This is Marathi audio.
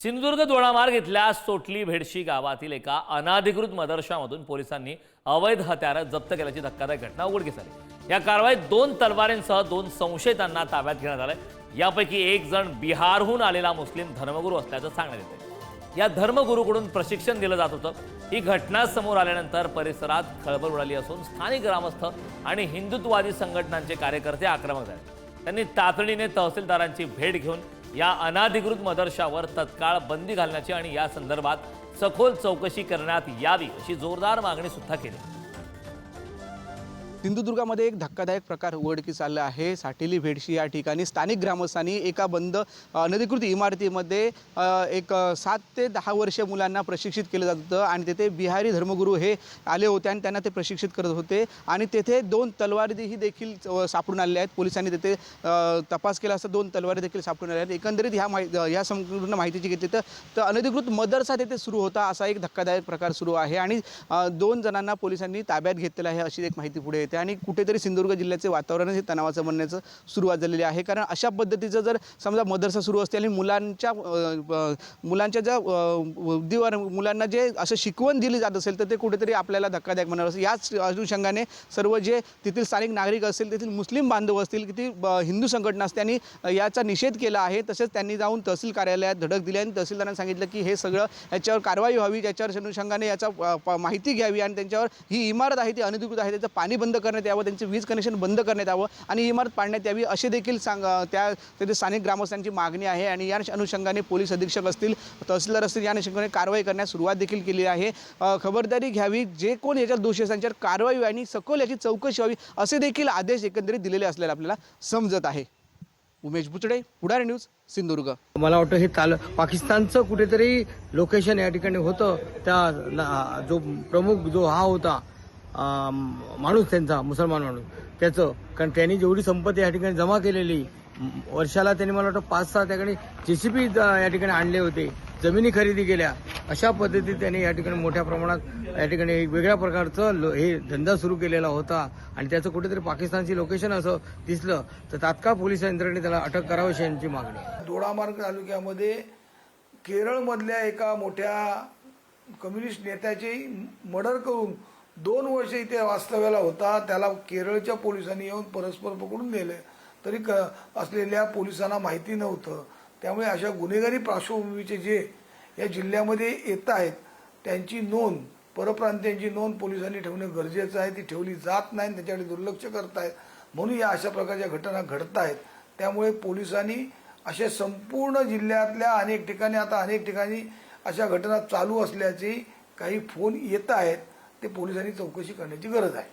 सिंधुदुर्ग दोडामार्ग इथल्या सोटली भेडशी गावातील एका अनाधिकृत मदरशामधून पोलिसांनी अवैध हत्यारं जप्त केल्याची धक्कादायक घटना उघडकीस आली. या कारवाईत दोन तलवारींसह दोन संशयितांना ताब्यात घेण्यात आलंय. यापैकी एक जण बिहारहून आलेला मुस्लिम धर्मगुरू असल्याचं सांगण्यात येते या धर्मगुरूकडून प्रशिक्षण दिलं जात होतं. ही घटना समोर आल्यानंतर परिसरात खळबळ उडाली असून स्थानिक ग्रामस्थ आणि हिंदुत्ववादी संघटनांचे कार्यकर्ते आक्रमक झाले. त्यांनी तातडीने तहसीलदारांची भेट घेऊन या अनाधिकृत मदरशावर तत्काळ बंदी घालण्याची आणि या संदर्भात सखोल चौकशी करण्यात यावी अशी जोरदार मागणी सुद्धा केली. सिंधुदुर्गामध्ये एक धक्कादायक प्रकार उघडकीस आला आहे. साठेली भेडशी या ठिकाणी स्थानिक ग्रामस्थांनी एका बंद अनधिकृत इमारतीमध्ये एक सात ते दहा वर्ष मुलांना प्रशिक्षित केलं जात होतं आणि तेथे बिहारी धर्मगुरू हे आले होते आणि त्यांना ते प्रशिक्षित करत होते. आणि तेथे दोन तलवारीही देखील सापडून आलेल्या आहेत. पोलिसांनी तेथे तपास केला असता दोन तलवारी देखील सापडून आल्या आहेत. एकंदरीत ह्या माहि ह्या संपूर्ण माहितीची घेतली तर अनधिकृत मदरसा तेथे सुरू होता असा एक धक्कादायक प्रकार सुरू आहे. आणि दोन जणांना पोलिसांनी ताब्यात घेतलेला आहे अशी एक माहिती पुढे येते आणि कुठेतरी सिंधुदुर्ग जिल्ह्याचे वातावरण हे तणावाचं बनण्याचं सुरुवात झालेली आहे. कारण अशा पद्धतीचं जर समजा मदरसा सुरू असते आणि मुलांच्या मुलांच्या ज्या बुद्धीवर मुलांना जे असं शिकवण दिली जात असेल तर ते कुठेतरी आपल्याला धक्कादायक म्हणणार असेल याच अनुषंगाने सर्व जे तेथील स्थानिक नागरिक असतील तेथील मुस्लिम बांधव असतील की ती ब- हिंदू संघटना असते आणि याचा निषेध केला आहे. तसेच त्यांनी जाऊन तहसील कार्यालयात धडक दिली आणि तहसीलदारांना सांगितलं की हे सगळं याच्यावर कारवाई व्हावी याच्यावर अनुषंगाने याचा माहिती घ्यावी आणि त्यांच्यावर ही इमारत आहे ती अनधिकृत आहे त्याचं पाणी बंद करण्यात यावं त्यांचे वीज कनेक्शन बंद करण्यात यावं आणि इमारत पाडण्यात यावी असे देखील सांग त्या तेथे स्थानिक ग्रामस्थांची मागणी आहे आणि या अनुषंगाने पोलीस अधीक्षक असतील तहसीलदार असतील या अनुषंगाने कारवाई करण्यास सुरुवात देखील केली आहे. खबरदारी घ्यावी जे कोण याच्यात दोषी त्यांच्यावर कारवाई आणि सखोल याची चौकशी व्हावी असे देखील आदेश एकंदरीत दिलेले असलेले आपल्याला समजत आहे. उमेश बुचडे पुढारी न्यूज सिंधुदुर्ग. मला वाटतं हे चाल पाकिस्तानचं कुठेतरी लोकेशन या ठिकाणी होतं. त्या जो प्रमुख जो हा होता माणूस त्यांचा मुसलमान माणूस. त्याचं कारण त्यांनी जेवढी संपत्ती या ठिकाणी जमा केलेली वर्षाला त्यांनी मला वाटतं पाच सहा ठिकाणी जेसीबी या ठिकाणी आणले होते. जमिनी खरेदी केल्या. अशा पद्धतीत त्यांनी या ठिकाणी मोठ्या प्रमाणात या ठिकाणी एक वेगळ्या प्रकारचं लो- हे धंदा सुरू केलेला होता. आणि त्याचं कुठेतरी पाकिस्तानची लोकेशन असं दिसलं तर तात्काळ पोलीस यंत्रणेने त्याला अटक करावी अशी यांची मागणी दोडामार्ग तालुक्यामध्ये केरळमधल्या एका मोठ्या कम्युनिस्ट नेत्याची मर्डर करून दोन वर्ष इथे वास्तव्याला होता. त्याला केरळच्या पोलिसांनी येऊन परस्पर पकडून नेले. तरी क असलेल्या पोलिसांना माहिती नव्हतं. त्यामुळे अशा गुन्हेगारी पार्श्वभूमीचे जे या जिल्ह्यामध्ये येत आहेत त्यांची नोंद परप्रांतीयांची नोंद पोलिसांनी ठेवणं गरजेचं आहे. ती ठेवली जात नाही त्याच्याकडे दुर्लक्ष करतायत. म्हणून या अशा प्रकारच्या घटना घडत आहेत त्यामुळे पोलिसांनी अशा संपूर्ण जिल्ह्यातल्या अनेक ठिकाणी आता अनेक ठिकाणी अशा घटना चालू असल्याचे काही फोन येत आहेत. ते पोलिसांनी चौकशी करण्याची गरज आहे.